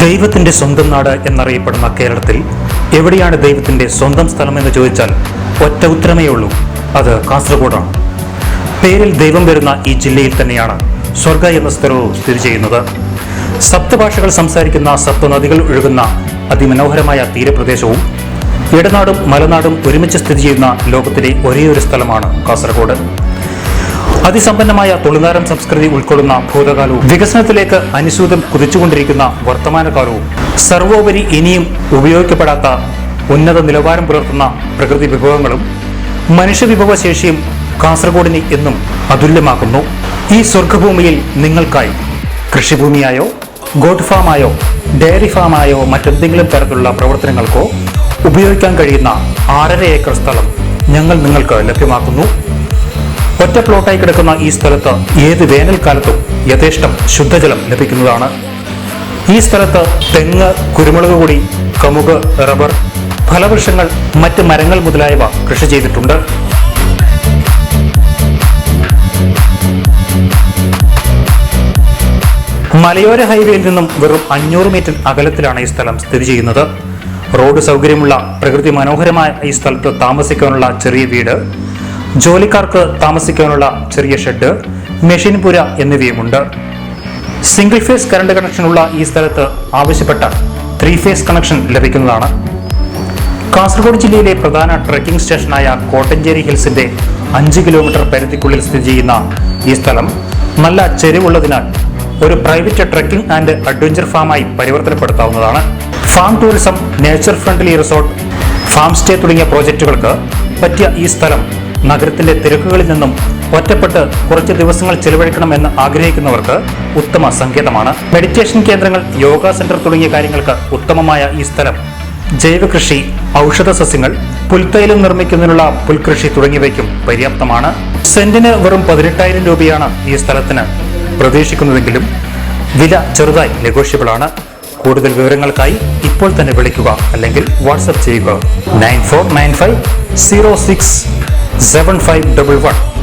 ദൈവത്തിന്റെ സ്വന്തം നാട് എന്നറിയപ്പെടുന്ന കേരളത്തിൽ എവിടെയാണ് ദൈവത്തിന്റെ സ്വന്തം സ്ഥലം എന്ന് ചോദിച്ചാൽ ഒറ്റ ഉത്തരമേ ഉള്ളൂ. അത് കാസർഗോഡാണ്. പേരിൽ ദൈവം വരുന്ന ഈ ജില്ലയിൽ തന്നെയാണ് സ്വർഗ എന്ന സ്ഥലവും സ്ഥിതി ചെയ്യുന്നത്. സപ്തഭാഷകൾ സംസാരിക്കുന്ന സപ്തനദികൾ ഒഴുകുന്ന അതിമനോഹരമായ തീരപ്രദേശവും ഇടനാടും മലനാടും ഒരുമിച്ച് സ്ഥിതി ചെയ്യുന്ന ലോകത്തിലെ ഒരേയൊരു സ്ഥലമാണ് കാസർഗോഡ്. അതിസമ്പന്നമായ തൊഴിലാരം സംസ്കൃതി ഉൾക്കൊള്ളുന്ന ഭൂതകാലവും വികസനത്തിലേക്ക് അനുസൂതം കുതിച്ചുകൊണ്ടിരിക്കുന്ന വർത്തമാനകാലവും സർവോപരി ഇനിയും ഉപയോഗിക്കപ്പെടാത്ത ഉന്നത നിലവാരം പുലർത്തുന്ന പ്രകൃതി വിഭവങ്ങളും മനുഷ്യവിഭവശേഷിയും കാസർഗോഡിനെ എന്നും അതുല്യമാക്കുന്നു ഈ സ്വർഗഭൂമിയിൽ നിങ്ങൾക്കായി കൃഷിഭൂമിയായോ ഗോഡ് ഫാമായോ ഡയറി ഫാമായോ മറ്റെന്തെങ്കിലും തരത്തിലുള്ള പ്രവർത്തനങ്ങൾക്കോ ഉപയോഗിക്കാൻ കഴിയുന്ന ആറര ഏക്കർ സ്ഥലം ഞങ്ങൾ നിങ്ങൾക്ക് ലഭ്യമാക്കുന്നു. ഒറ്റ പ്ലോട്ടായി കിടക്കുന്ന ഈ സ്ഥലത്ത് ഏത് വേനൽക്കാലത്തും യഥേഷ്ടം ശുദ്ധജലം ലഭിക്കുന്നതാണ്. ഈ സ്ഥലത്ത് തെങ്ങ് കുരുമുളക് കൂടി കമുക് റബ്ബർ ഫലവൃക്ഷങ്ങൾ മറ്റ് മരങ്ങൾ മുതലായവ കൃഷി ചെയ്തിട്ടുണ്ട്. മലയോര ഹൈവേയിൽ നിന്നും വെറും അഞ്ഞൂറ് മീറ്റർ അകലത്തിലാണ് ഈ സ്ഥലം സ്ഥിതി ചെയ്യുന്നത്. റോഡ് സൗകര്യമുള്ള പ്രകൃതി മനോഹരമായ ഈ സ്ഥലത്ത് താമസിക്കാനുള്ള ചെറിയ വീട്. ജോലിക്കാർക്ക് താമസിക്കാനുള്ള ചെറിയ ഷെഡ് മെഷീൻപുര എന്നിവയുമുണ്ട്. സിംഗിൾ ഫേസ് കറണ്ട് കണക്ഷനുള്ള ഈ സ്ഥലത്ത് ആവശ്യപ്പെട്ട ത്രീ ഫേസ് കണക്ഷൻ ലഭിക്കുന്നതാണ്. കാസർഗോഡ് ജില്ലയിലെ പ്രധാന ട്രക്കിംഗ് സ്റ്റേഷനായ കോട്ടഞ്ചേരി ഹിൽസിന്റെ അഞ്ച് കിലോമീറ്റർ പരിധിക്കുള്ളിൽ സ്ഥിതി ചെയ്യുന്ന ഈ സ്ഥലം നല്ല ചെരിവുള്ളതിനാൽ ഒരു പ്രൈവറ്റ് ട്രക്കിംഗ് ആൻഡ് അഡ്വഞ്ചർ ഫാമായി പരിവർത്തനപ്പെടുത്താവുന്നതാണ്. Farm tourism nature friendly resort farm stay തുടങ്ങിയ പ്രോജക്റ്റുകൾക്ക് പറ്റിയ ഈ സ്ഥലം നഗരത്തിന്റെ തിരക്കുകളിൽ നിന്നും ഒറ്റപ്പെട്ട് കുറച്ച് ദിവസങ്ങൾ ചെലവഴിക്കണമെന്ന് ആഗ്രഹിക്കുന്നവർക്ക് ഉത്തമ സങ്കേതമാണ്. മെഡിറ്റേഷൻ കേന്ദ്രങ്ങൾ യോഗ സെന്റർ തുടങ്ങിയ കാര്യങ്ങൾക്ക് ഉത്തമമായ ഈ സ്ഥലം. ജൈവകൃഷി ഔഷധ സസ്യങ്ങൾ പുൽത്തൈലം നിർമ്മിക്കുന്നതിനുള്ള പുൽകൃഷി തുടങ്ങിയവയ്ക്കും പര്യാപ്തമാണ്. സെന്റിന് വെറും പതിനെട്ടായിരം രൂപയാണ് ഈ സ്ഥലത്തിന് പ്രതീക്ഷിക്കുന്നതെങ്കിലും വില ചെറുതായി നെഗോഷ്യബിൾ ആണ്. കൂടുതൽ വിവരങ്ങൾക്കായി ഇപ്പോൾ തന്നെ വിളിക്കുക അല്ലെങ്കിൽ വാട്സപ്പ് ചെയ്യുക. Nine four nine five zero six 7511